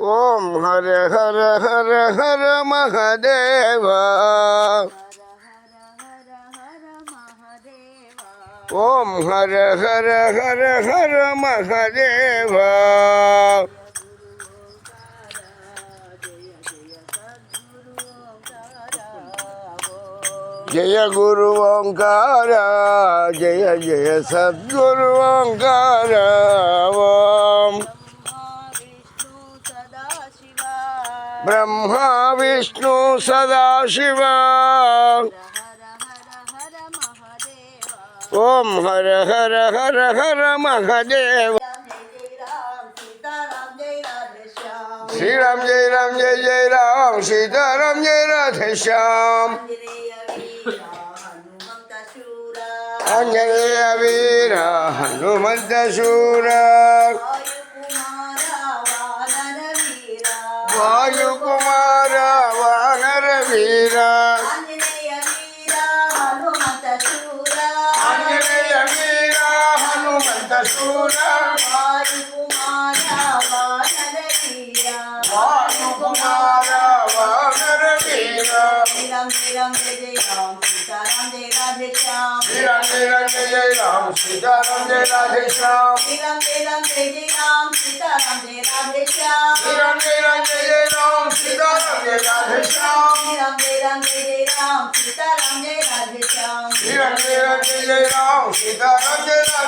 ओम हर हर हर हर महादेव। ओम हर हर हर हर महादेव। जय गुरु ओंकार, जय जय सद्गुरु ओंकार। ओम ఓంకార ఓం బ్రహ్మ విష్ణు సదాశివ ఓం హర హర హర హర మహదేవ శ్రీరామ్ జయ రామ్ జయ జయ రామ్ సీతారాం జయ రాధే శ్యామ్ ఆంజనేయ వీర Hanumantha Olha o comando. Ram जय राम जय जय राम सीताराम जय राधे श्याम श्री राम जय राम जय जय राम सीताराम जय राधे श्याम श्री राम जय राम जय जय राम सीताराम जय राधे श्याम श्री राम जय राम जय जय राम सीताराम जय राधे श्याम श्री राम जय राम जय जय राम सीताराम जय राधे श्याम श्री राम जय राम जय जय राम सीताराम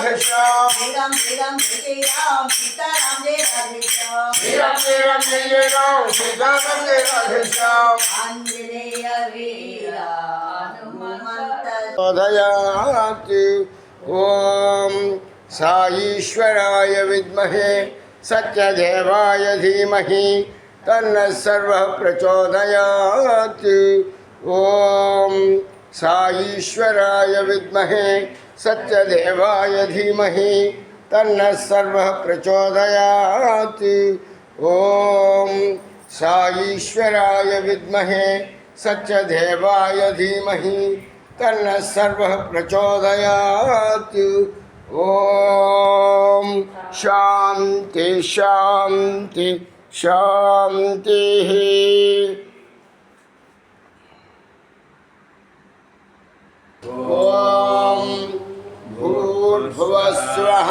राधे श्याम श्री राम श्री राम जय राम जय राधे श्याम श्री राम श्री राम जय जय राम जय राधे श्याम अंजनेय वीरा हनुमंत ओम साईश्वराय विद्महे सत्यदेवाय धीमहि तन्न सर्वः प्रचोदयात्। ॐ साईश्वराय विद्महे सत्यदेवाय धीमहि तन्नः सर्वः प्रचोदयात्। ॐ साईश्वराय विद्महे सत्यदेवाय धीमहि तन्नः सर्वः प्रचोदयात्। ॐ शान्ति शान्ति, शान्तिः ॐ भूर्भुवस्वः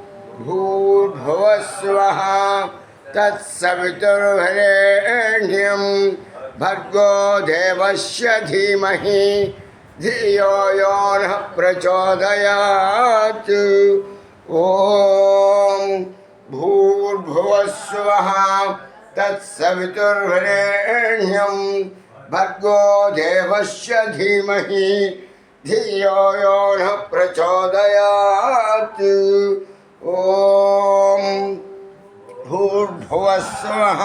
भूर्भुवस्वः तत्सवितुर्वरेण्यं भर्गो देवस्य धीमहि धियो यो नः प्रचोदयात्। ॐ भूर्भुवस्वः तत्सवितुर्वरेण्यं भर्गो देवस्य धीमहि धियो यो नः प्रचोदयात्। ॐ भूर्भुवस्वः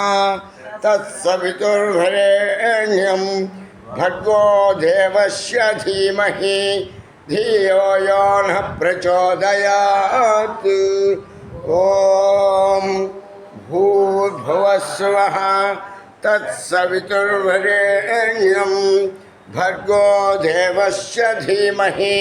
तत्सवितुर्वरेण्यं भर्गो देवस्य धीमहि धियो यो नः प्रचोदयात्। ॐ भूर्भुवस्वः तत्सवितुर्वरेण्यं भर्गो देवस्य धीमहि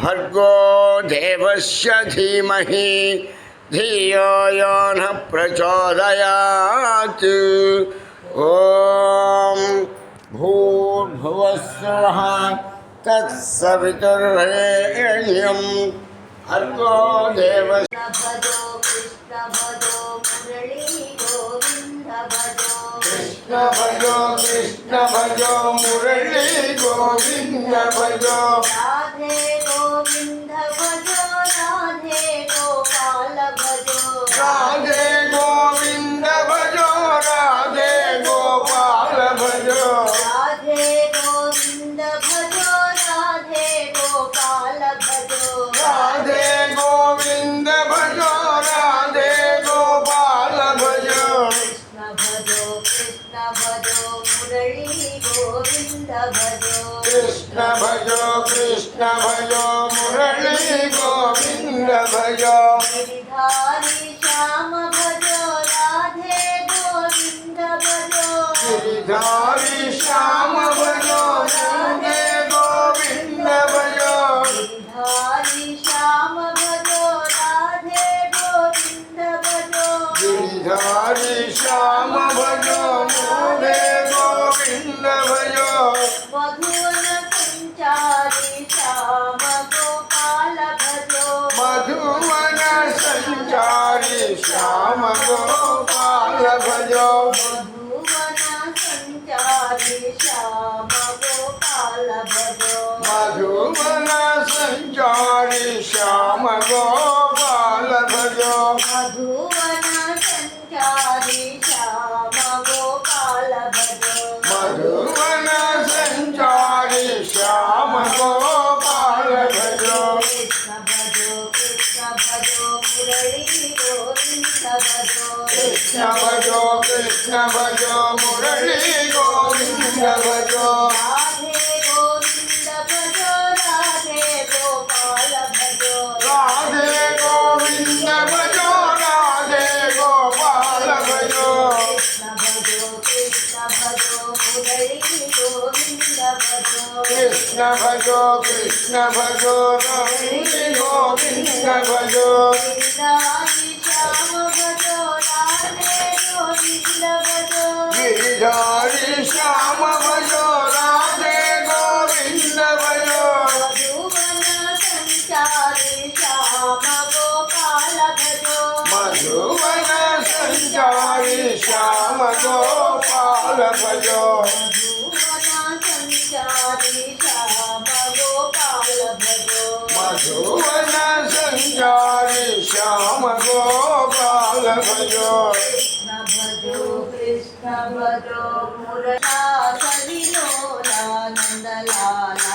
भर्गो देवस्य धीमहि धियो यो न प्रचोदयात्। ॐ भूर्भुवस्वः तत्सवितुर्वरेण्यं भर्गो देवस्य कृष्ण भजो कृष्ण भजो मुरली गोविन्द भजो। 哎，路边的花。भजो गिरिधारी श्याम भजो राधे गोविंद भजो। गिरिधारी సంజాడి శ్యామ గోపాల భజో మధువన సంజాడి శ్యామ గోపాల భజో మధువన సంజాడి శ్యామ గోపాల భజో కృష్ణ భజో కృష్ణ భజో మురళీ గోవింద భజో కృష్ణ భజో కృష్ణ భజో మురళీ గోవింద భజో కృష్ణ భజో కృష్ణ భజో రవి గోవింద భజో. గిరిధారి శ్యామ భజో రాధే గోవింద భజో. మధువన సంచారి శ్యామ గోపాల భజో. రాఘవన సంచారి శ్యామ గోపాల భజో భజో కృష్ణ భజో మురళా కవిలో నందలాలా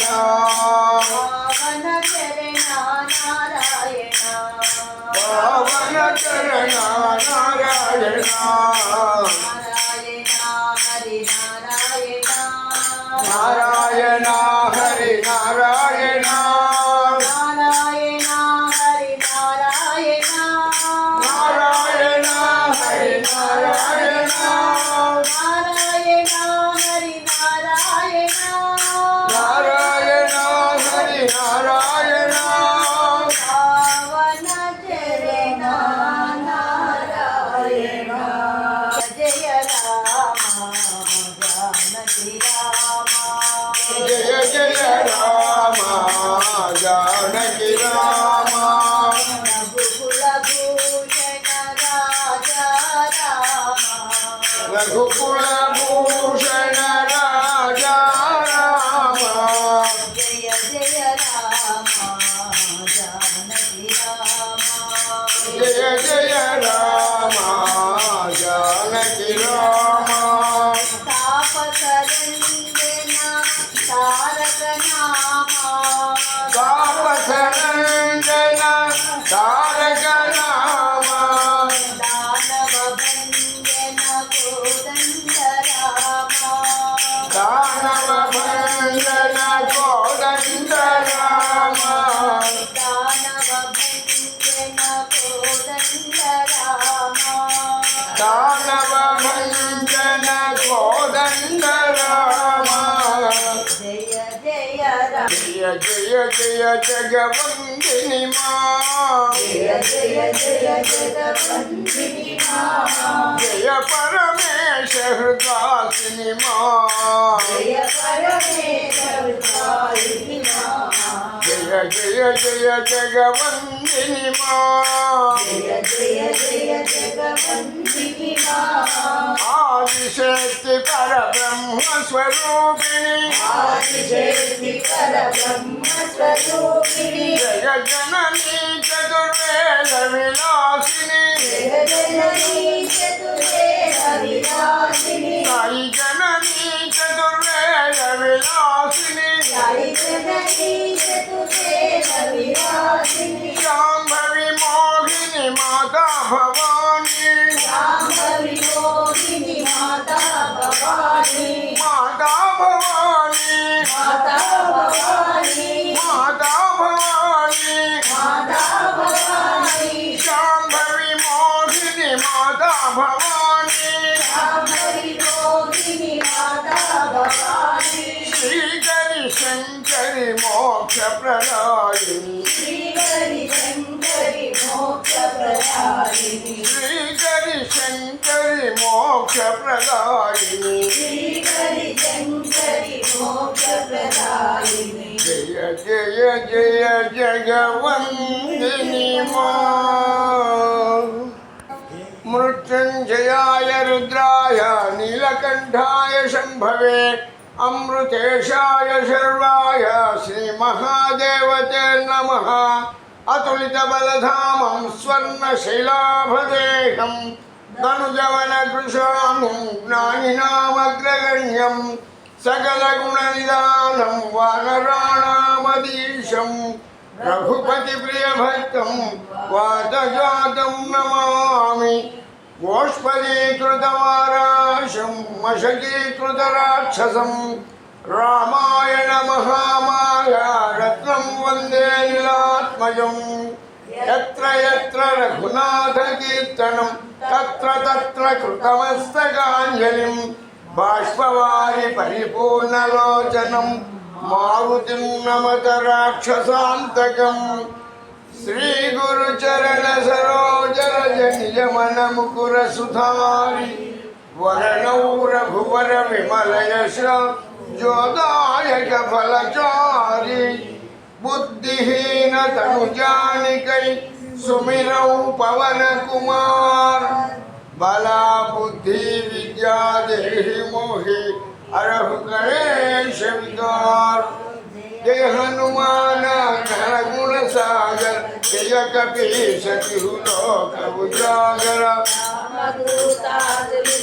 పవన చరణ నారాయణ. పవన చరణ నారాయణ. రఘుకుల భూషణ జయ జయ జగవందిని మా జయ పరమేశ హృదాసిని మా జయ పరమేశ హృదాసిని మా జయ జయ జయ జగవందిని మా ఆదిశక్తి పరబ్రహ్మ స్వరూపిణి జయ జననీ చతుర్వేద విలాసిని సాయి జయ Shambhavi Mohini Madhavavani श्रीकरि शङ्करि मोक्षप्रदायिनि जय जय जय जगवन्दिनि मा। मृत्युञ्जयाय रुद्राय नीलकण्ठाय शम्भवे, अमृतेशाय शर्वाय श्रीमहादेवते नमः। अतुलित अतुलितबलधामं स्वर्णशिलाभदेहं तनुजवनकृशामुं ज्ञानिनामग्रगण्यं सकलगुणनिदानं वानराणामदीशं रघुपतिप्रियभक्तं वादजातं नमामि गोष्पदीकृतमाराशं मशकीकृतराक्षसम् రామాయణ మహామాయారత్నం వందే నిలాత్మయం ఎత్ర ఎత్ర రఘునాథ కీర్తనం తత్ర తత్ర కృతమస్తకాంజలిం బాష్పవారి పరిపూర్ణలోచనం మారుతిం నమత రాక్షసాంతకం శ్రీ గురు చరణ సరోజ రజ ముకుర సుధారి వరణౌ రఘువర విమలయ ஜோதாயக फलचारी बुद्धिहीन तनुजानिक सुमिर पवन कुमार बला बुद्धि विद्या देहि मोहि अरहु गणेश विकार जय हनुमान धर गुण सागर जय कपी सखि लोक उजागर मधुताजलितबलधाम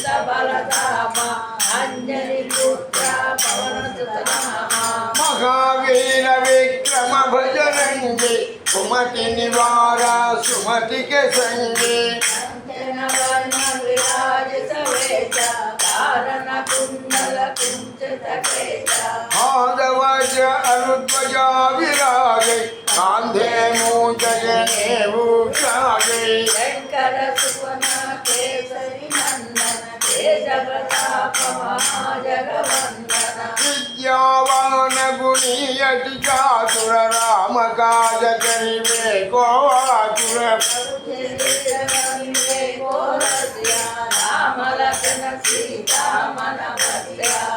अञ्जलिपुत्रा पवनसुतनाम महावीर विक्रम भजरङ्गे सुमति निवार सुमति के संगे विराज सवेश कारण कुंडल विरागे कांधे मूंजने ऊचागे शंकर सुवना కేసరి నందన జగవందన విద్యావాన గుణీయటి చాతుర రామ కాజ కరివే కోవాతుర రామ లక్ష్మణ సీతా మన భద్రా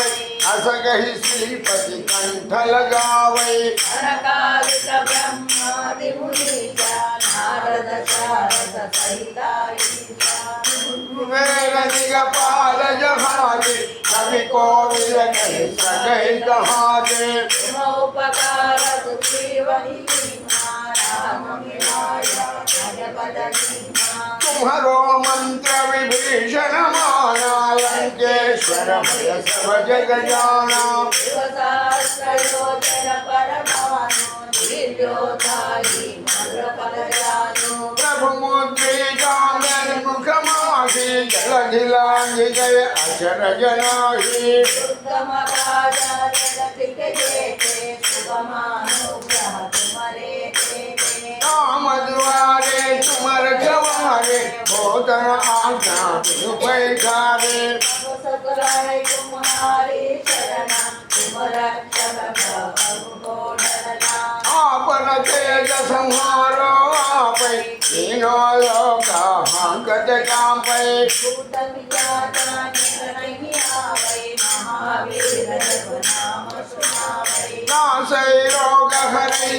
अस कहि श्रीपति कंठ लगावै अनकालिक ब्रह्मादि मुनीचा नारद शारद सहिता दिगपाल जहाजे कवि कोविद कहि सकहि उपकार सुग्रीवहि तुम्हरो मंत्र विभीषण माना लंकेश्वर सब जग जाना प्रभु मुद्रिका मुख माही जल धिलांग गए अचर जनाही दुर्गमराजा भोतन आज्ञा बिनु पैखारे सकलाय तुम्हारी शरण तुम रक्षक प्रभु डरना आपन तेज संहारो आपै तीनो लोका हांकत कांपै भूत विजाता नहीं आवै नासै रोग हरै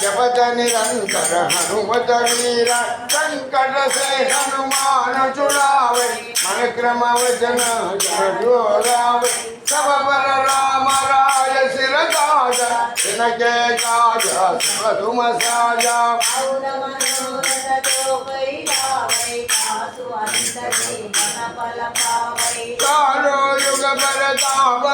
जपत निरंतर हनुमत वीरा संकट से हनुमान छुड़ावे मन क्रम वचन जोरावे सब पर राम राय सिर ताज तिनके काज सब तुम साजा जो कालो युग पर ताप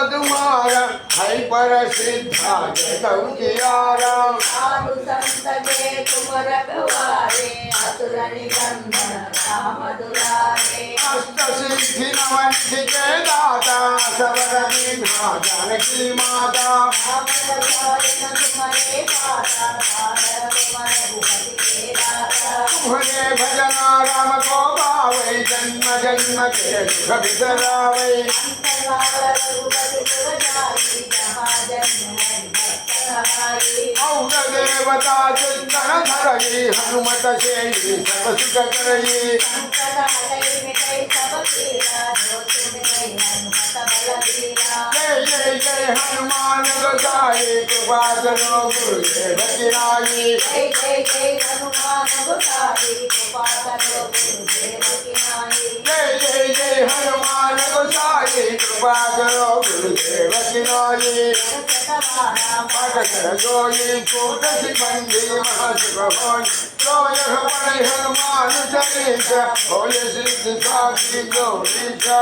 तुम्हारा है पर सिद्धा जगौ जियारा साधु संत के तुम रखवारे असुर निकंदन राम दुलारे अष्ट सिद्धि नवनिधि के दाता सबर दीन्हा जानकी माता अमर साधन तुम्हारे पाता साधन तुम्हारे भूपति के दाता तुम्हारे भजन राम को गावे जन्म जन्म के दुख बिसरावे अंतराल रघुपति पुर जाई देवता हनुमत जय हनुमान गोसाई कृपा करो गुरुदेव की जय जय हनुमान गुसाई, कृपा करो गुरुदेव की जय जय जय हनुमान गोसाई कृपा करो गुरुदेव की नाई सतवाना पट कोटि बंदी महाशिव होय जोय हमारे हनुमान चालीसा होय सिद्धि साखी गौरीसा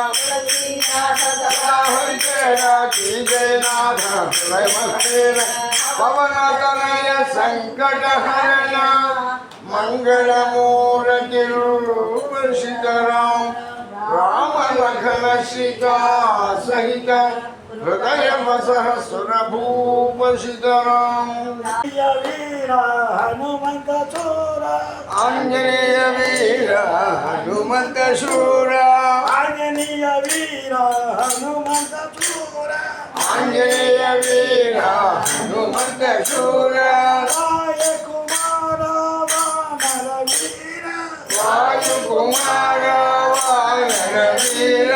हरि तेरा की जय नाथ जय पवन तनय संकट हरण मंगल मूर्ति रूप सीताराम राम लखन सीता सहित हृदय वसह सुरभूप सीताराम वीर हनुमंत चोर आंजनेय वीर हनुमंत शूर आंजनीय वीर हनुमंत चोर आंजनेय वीर हनुमंत शूर राय कुमार वानर वीर वायु कुमार वानर वीर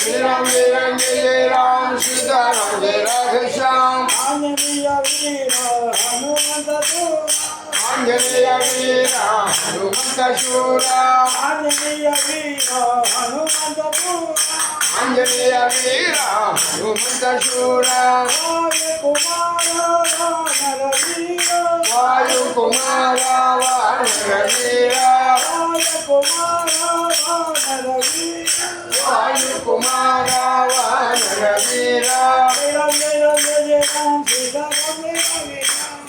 श्री राम जय राम जय जय राम सीताराम जय राधे श्याम आंजनेय वीर हनुमंत चोर आंजनेय वीर హనుమంత శూర ఆంజనేయ వీర హనుమంత పూర ఆంజనేయ వీర హనుమంత శూర వాయు కుమార వానర వీర వాయు కుమార వానర వీర వాయు కుమార వానర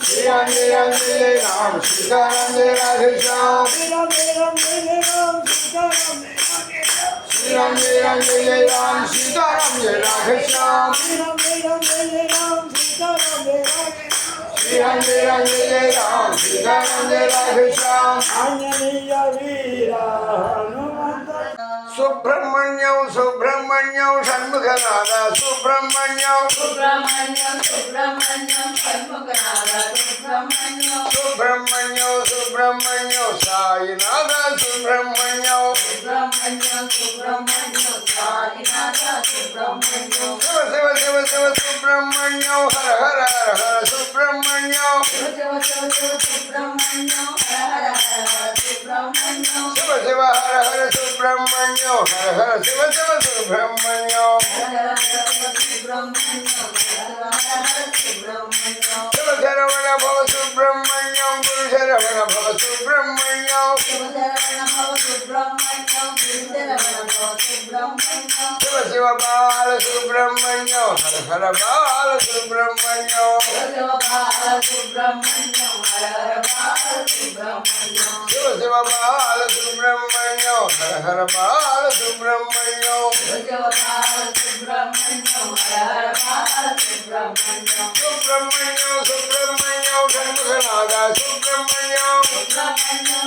Ram Ram Ram Sita Ram Radhe Ram Ram Ram Ram Sita Ram Ram Ram Ram Sita Ram Radhe Ram Ram Ram Sita Ram Ram Ram Sita Ram Radhe Ram Anjaniya Veera Hanumanta जय राम सीताराम जय राधे श्याम श्री राम जय राम जय जय राम सीताराम जय राधे श्याम श्री राम जय राम जय जय राम सीताराम जय राधे श्याम आंजनेय वीर हनुमंत सुब्रह्मण्यं सुब्रह्मण्यं षण्मुखनाथ सुब्रह्मण्यं। सुब्रह्मण्यम सुब्रह्मण्यम षण्मुखनाथ सुब्रह्मण्यम सुब्रह्मण्यं। సుబ్రహ్మణ్యం హర హర శివ శివ సుబ్రహ్మణ్యం శివ శరవణ భవ సుబ్రహ్మణ్యం గురు శరవణ భవ సుబ్రహ్మణ్యం శివ శివ బాల సుబ్రహ్మణ్యం హర హర బాల సుబ్రహ్మణ్యం శివ శివ బాల सुब्रह्मण्यं हर हर बाल सुब्रह्मण्यं। सुब्रह्मण्यं सुब्रह्मण्यं बाल सुब्रह्मण्यं। सुब्रह्मण्यं सुब्रह्मण्यं षण्मुखनाथ सुब्रह्मण्यम सुब्रह्मण्यं।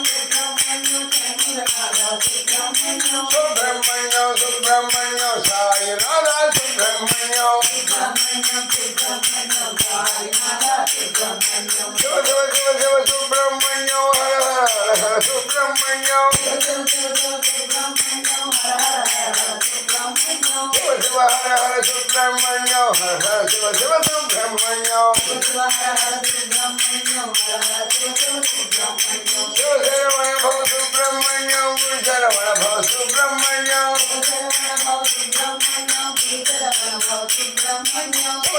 शिव शिव शिव शिव सुब्रह्मण्यं हर हर हर Subrahmanyam. Subramanya, Subramanya, Subramanya, Subramanya,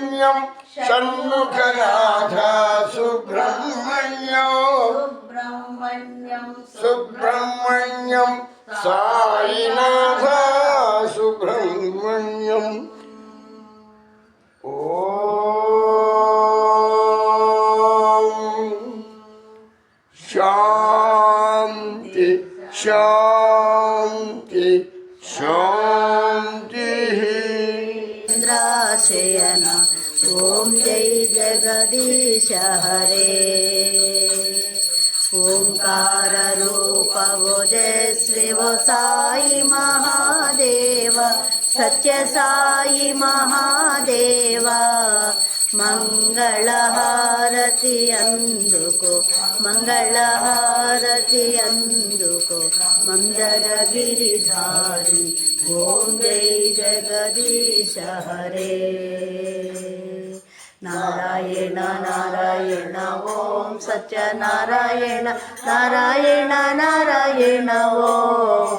Subrahmanyam Shanmukhanatha Subrahmanyam Subrahmanyam Sainath Subrahmanyam ఓ శాంతి శాంతి శాంతి చంద్రాశయన ఓం జై జగదీశ హరే ఓంకార రూప ఓజస్వివ సాయి మహాదేవ సత్య సాయి మహాదేవ మంగళహారతి అందుకో మంగళహారతి అందుకో మందర గిరిధారి ఓం జై జగదీశ హరే నారాయణ నారాయణ ఓం సత్యనారాయణ నారాయణ నారాయణ ఓం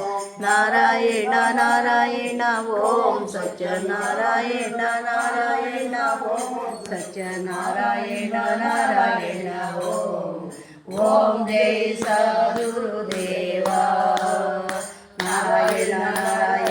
నారాయణ నారాయణ ఓం సత్యనారాయణ నారాయణ ఓం సత్యనారాయణ నారాయణ ఓం ఓం జై సదురుదేవా నారాయణ నారాయణ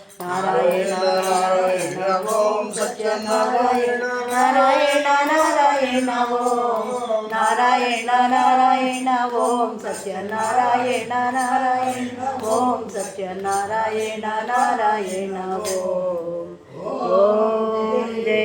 నారాయణ నారాయణ ఓం సత్యనారాయణ నారాయణ నారాయణ ఓం నారాయణ నారాయణ ఓం సత్యనారాయణ నారాయణ ఓం సత్యనారాయణ నారాయణ ఓం ఓం జై